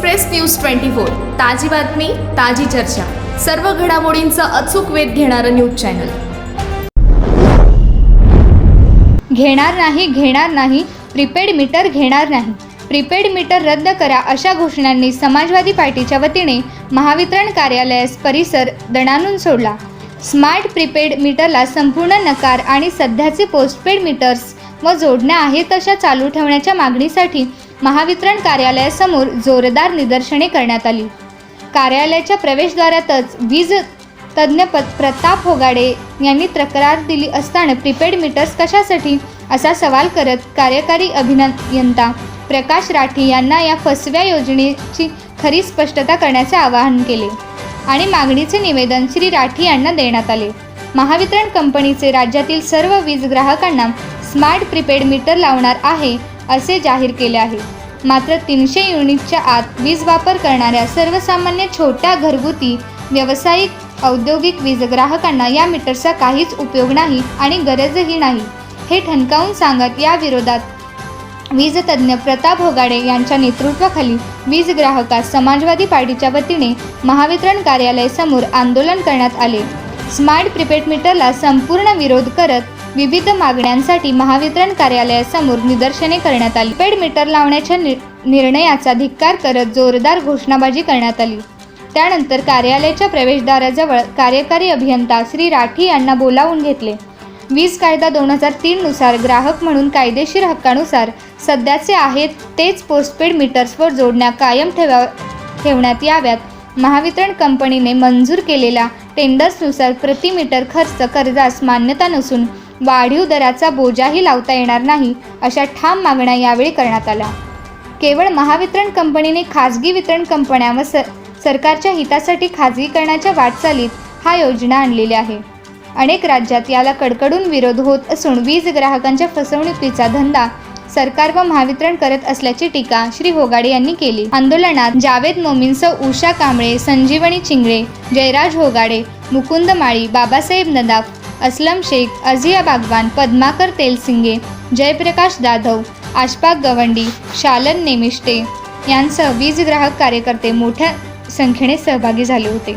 Express news twenty four. ताजी बातमी ताजी चर्चा. सर्व घडामोडींचा अचूक वेध घेणारं न्यूज चॅनल. घेणार नाही घेणार नाही प्रीपेड मीटर घेणार नाही. प्रीपेड मीटर रद्द करा अशा घोषणांनी समाजवादी पार्टीच्या वतीने महावितरण कार्यालयास परिसर दणानून सोडला. स्मार्ट प्रीपेड मीटरला संपूर्ण नकार आणि सध्याचे पोस्टपेड मीटर्स व जोडण्या आहेत तशा चालू ठेवण्याच्या मागणीसाठी महावितरण कार्यालयासमोर जोरदार निदर्शने करण्यात आली. कार्यालयाच्या प्रवेशद्वारातच वीज तज्ज्ञ प प्रताप होगाडे यांनी तक्रार दिली असताना प्रीपेड मीटर्स कशासाठी? असा सवाल करत कार्यकारी अभियंता प्रकाश राठी यांना या फसव्या योजनेची खरी स्पष्टता करण्याचे आवाहन केले आणि मागणीचे निवेदन श्री राठी यांना देण्यात आले. महावितरण कंपनीचे राज्यातील सर्व वीज ग्राहकांना स्मार्ट प्रीपेड मीटर लावणार आहे असे जाहीर केले आहे. मात्र तीनशे युनिटच्या आत वीज वापर करणाऱ्या सर्वसामान्य छोट्या घरगुती व्यावसायिक औद्योगिक वीज ग्राहकांना या मीटरचा काहीच उपयोग नाही आणि गरजही नाही. हे ठणकावून सांगत या विरोधात वीज तज्ज्ञ प्रताप होगाडे यांच्या नेतृत्वाखाली वीज ग्राहकास समाजवादी पार्टीच्या वतीने महावितरण कार्यालयासमोर आंदोलन करण्यात आले. स्मार्ट प्रिपेड मीटरला संपूर्ण विरोध करत विविध मागण्यांसाठी महावितरण कार्यालयासमोर निदर्शने करण्यात आली. पेड मीटर लावण्याच्या नि निर्णयाचा धिक्कार करत जोरदार घोषणाबाजी करण्यात आली. त्यानंतर कार्यालयाच्या प्रवेशद्वाराजवळ कार्यकारी अभियंता श्री राठी यांना बोलावून घेतले. वीज कायदा दोन हजार तीननुसार ग्राहक म्हणून कायदेशीर हक्कानुसार सध्याचे आहेत तेच पोस्टपेड मीटर्सवर जोडण्या कायम ठेवा ठेवण्यात याव्यात. महावितरण कंपनीने मंजूर केलेल्या टेंडर्सनुसार प्रति मीटर खर्च कर्जास मान्यता नसून वाढीव दराचा बोजाही लावता येणार नाही अशा ठाम मागण्या यावेळी करण्यात आल्या. केवळ महावितरण कंपनीने खाजगी वितरण कंपन्या व सर सरकारच्या हितासाठी खाजगीकरणाच्या वाटचालीत हा योजना आणलेली आहे. अनेक राज्यात याला कडकडून विरोध होत असून वीज ग्राहकांच्या फसवणुकीचा धंदा सरकार व महावितरण करत असल्याची टीका श्री होगाडे यांनी केली. आंदोलनात जावेद मोमीनसह उषा कांबळे संजीवनी चिंगळे जयराज होगाडे मुकुंद माळी बाबासाहेब नदाफ असलम शेख अझिया बागवान पद्माकर तेलसिंगे जयप्रकाश जाधव आशपाक गवंडी शालन नेमिष्टे यांसह वीज ग्राहक कार्यकर्ते मोठ्या संख्येने सहभागी झाले होते.